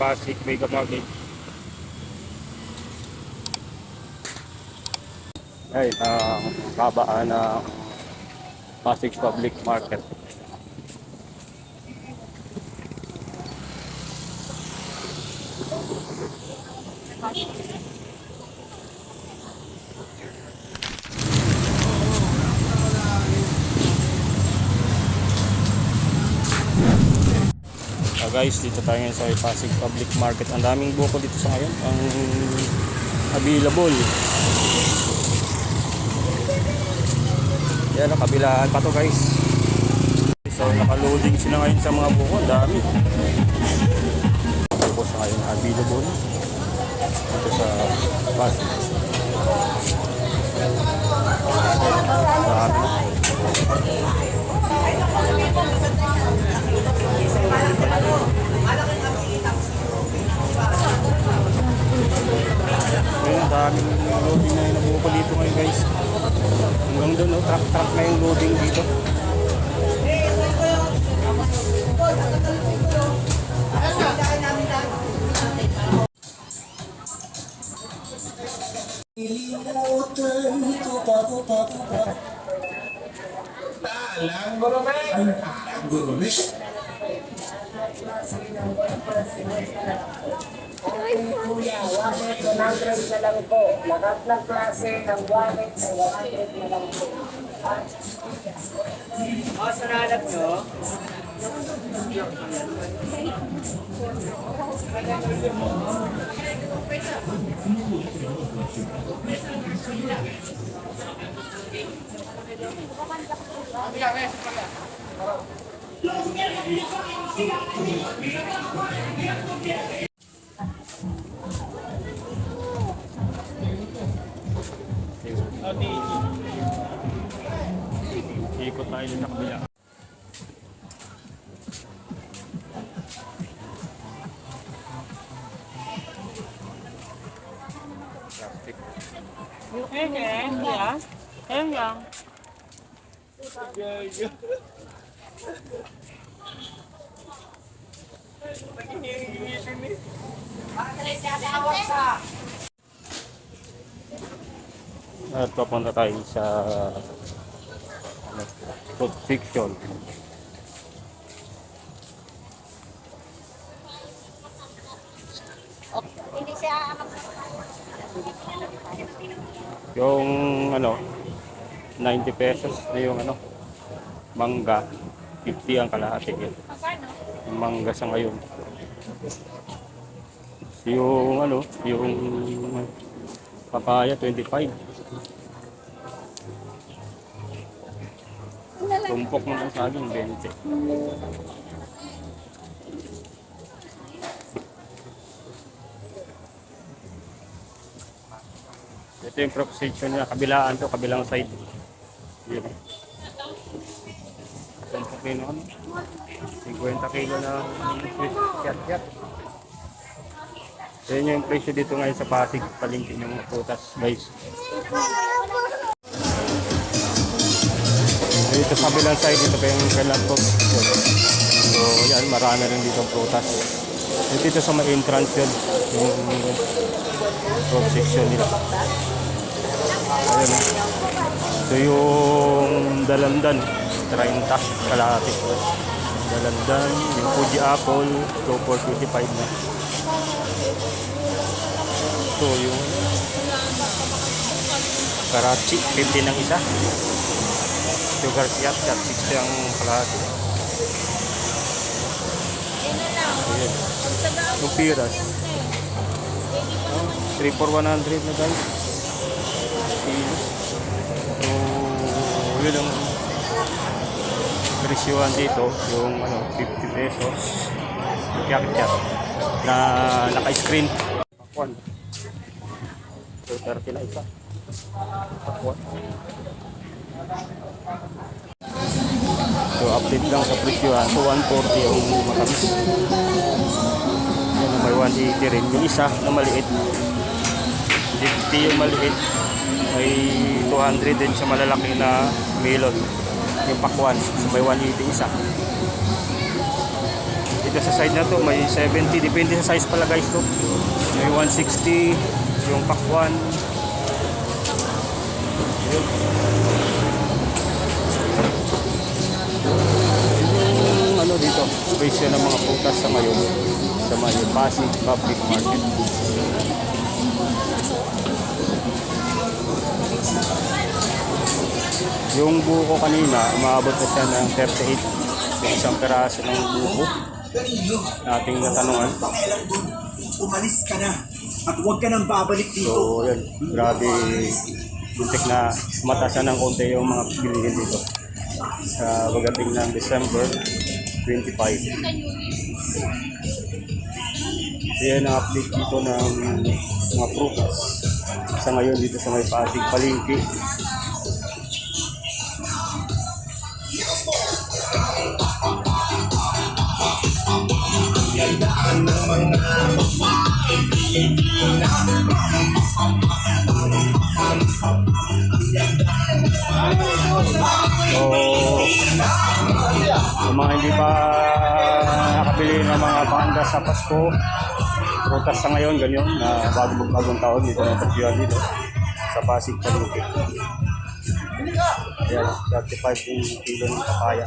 Pasig, Mega Market. Ay, ang kabaan ng Pasig Public Market. Ah, guys, dito tayo ngayon sa Pasig Public Market. Ang daming buko dito sa ngayon. Ang available. Yan, nakabilaan pa to guys. So, nakaloading sila ngayon sa mga buko. Ang dami. Ang daming loading na nabuko dito ngayon guys. Hanggang doon, no? truck-truck na yung loading dito. Alang gurame. Alang gurame. Kuya, wallet 100 na lang po. Lahat ng klase ng wallet ay 100 na lang po. O, sa nalag nyo, Ikot tayo sa kabila. Plastic. ayun. Ayun lang. At papunta tayo sa ano, food fiction. Yung ano, 90 pesos na yung ano, mangga. 50 ang kalahati. Yun. Mangga sa ngayon. Yung ano, yung papaya 25. Tumpok mo ng saging 20. Ito yung crop niya, kabilaan to, kabilang side. Yun. Tumpok kilo ano? 50 kilo na yat-yat. So yun yung presyo dito ngayon sa Pasig, palingkin mga prutas, guys. Dito sa kabilang side, dito pa yung kailang fruit. So yan, marami rin dito prutas. Dito sa may entrance yun, yung fruit section nila. Ayun. So yung dalandan, 30 kalahati. Dalandan, yung Fuji Apple, so for 25 na. So yung Karachi, 50 ng isa. Sugar siat, siat, 60 ang kalahati. Ayan. Yung piras. 3 for 100 na guys. So, yun ang presyuhan dito. Yung ano, 50 pesos. Kyak-kyak. Na naka-screen. Pakwan. So, 30 na isa. Pakwan. So, update lang sa presyuhan. So, 140 yung matamis. Yan, may 180 rin. Yung isa na maliit. 50 yung maliit. May 200 din sa malalaki na melon. Yung pakwan. So may 180 isa. Dito sa side na to, may 70. Depende sa size pala guys to. May 160, yung pakwan. Yun. Yung ano dito, presyo ng mga prutas sa ngayon sa may Pasig Public Market. Yung buko kanina, umabot na siya ng 38. Yung isang peraso ng buko. Ating natanungan. Umalis ka na at huwag ka nang babalik dito. So, yun. Grabe. Muntik na mataas na ng konti yung mga bilihin dito. Sa pagdating ng December 25. So, yan ang update dito ng mga prutas. Sa ngayon dito sa may Pasig Palingki. Yung mga hindi pa nakabili ng mga banda sa Pasko, prutas sa ngayon, ganyan, na bago bagong taon dito ng Tagpuan dito sa Pasig Palengke. Ayan, 35 yung kilo ng papaya.